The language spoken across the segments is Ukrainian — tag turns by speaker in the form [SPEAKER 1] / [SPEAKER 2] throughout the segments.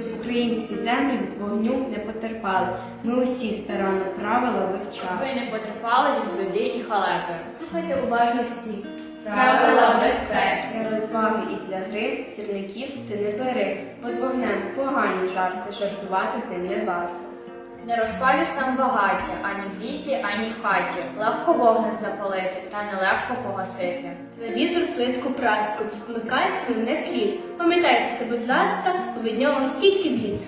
[SPEAKER 1] щоб українські землі від вогню не потерпали. Ми усі старанно правила вивчали.
[SPEAKER 2] Ви не потерпали від людей і халепи.
[SPEAKER 1] Слухайте уважно всі.
[SPEAKER 2] Правила безпеки.
[SPEAKER 1] Для розваги і для гри сірників ти не бери, бо з вогнем погані жарти, жартувати з ним не варто.
[SPEAKER 2] Не розпалюй сам багаття ані в лісі, ані в хаті. Легко вогник запалити, та нелегко погасити.
[SPEAKER 3] Телевізор, плитку, праску, вмикай свій не слід. Пам'ятайте це, будь ласка, бо від нього стільки бід.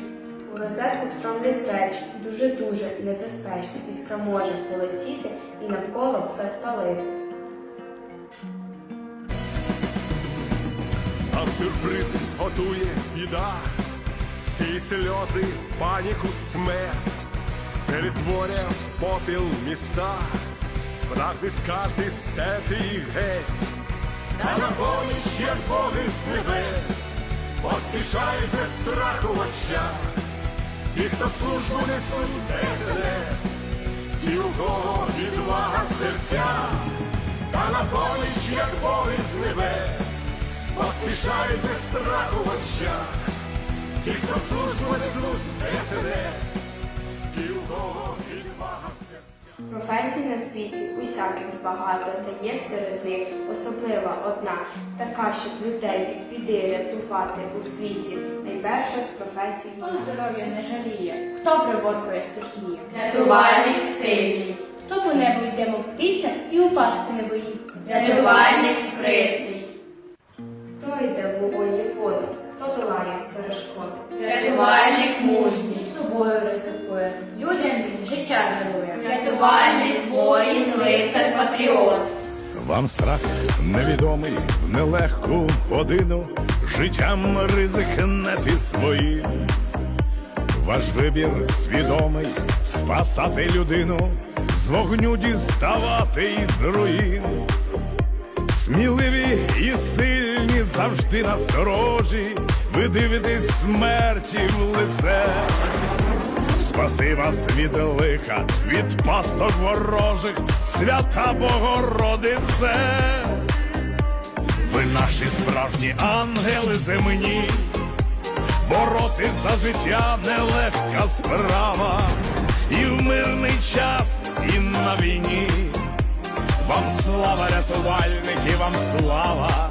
[SPEAKER 1] У розетку встромлять речі, дуже-дуже небезпечно. Іскра може полетіти і навколо все спалити.
[SPEAKER 4] А сюрприз готує біда, всі сльози, паніку, смерть, перетворює в попіл міста, прагне скати стети і геть, та на поміч, як боги з небес, поспішають без страху в очах, ті, хто службу несуть СНС, ті, у кого відвага в серцях, та на поміч, як боги з небес. Поспішають без страху в очах, ті, хто службу несуть
[SPEAKER 1] Професій на світі усяких багато, та є серед них особлива одна, така, щоб людей від біди рятувати у світі. Найперша з професій
[SPEAKER 2] Хто здоров'я не жаліє, хто приборкує стихії.
[SPEAKER 5] Рятувальник сильний,
[SPEAKER 3] Хто по небу йде, мов птиця, і упасти не боїться.
[SPEAKER 5] рятувальник спритний,
[SPEAKER 1] Хто йде в вогонь воду, хто долає перешкоди.
[SPEAKER 5] рятувальник мужній,
[SPEAKER 2] собою ризикує, людям він життя дарує.
[SPEAKER 5] Рятувальник воїн, лицар, патріот.
[SPEAKER 4] Вам страх невідомий в нелегку годину, життям ризикнете своїм. Ваш вибір свідомий спасати людину, з вогню діставати із руїн. Сміливі і сильні завжди насторожі, ви дивитесь смерті в лице. Спаси вас від лиха, від пасток ворожих, свята Богородице. Ви наші справжні ангели земні, боротись за життя нелегка справа, і в мирний час, і на війні. Вам слава, рятувальники, вам слава,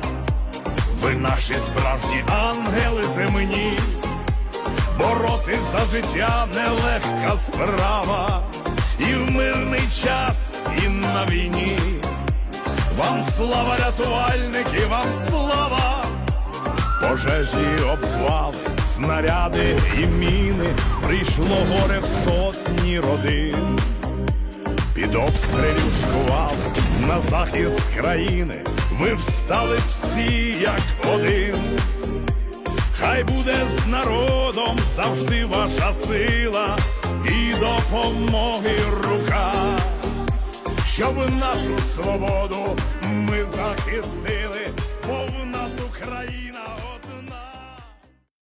[SPEAKER 4] ви наші справжні ангели земні боротись за життя нелегка справа, і в мирний час, і на війні. Вам слава, рятувальники, вам слава, пожежі, обвали, снаряди і міни, прийшло горе в сотні родин. Під обстрілів шквали на захист країни, ви встали всі як один. Хай буде з народом завжди ваша сила і допомоги рука, щоб нашу свободу ми захистили, бо в нас Україна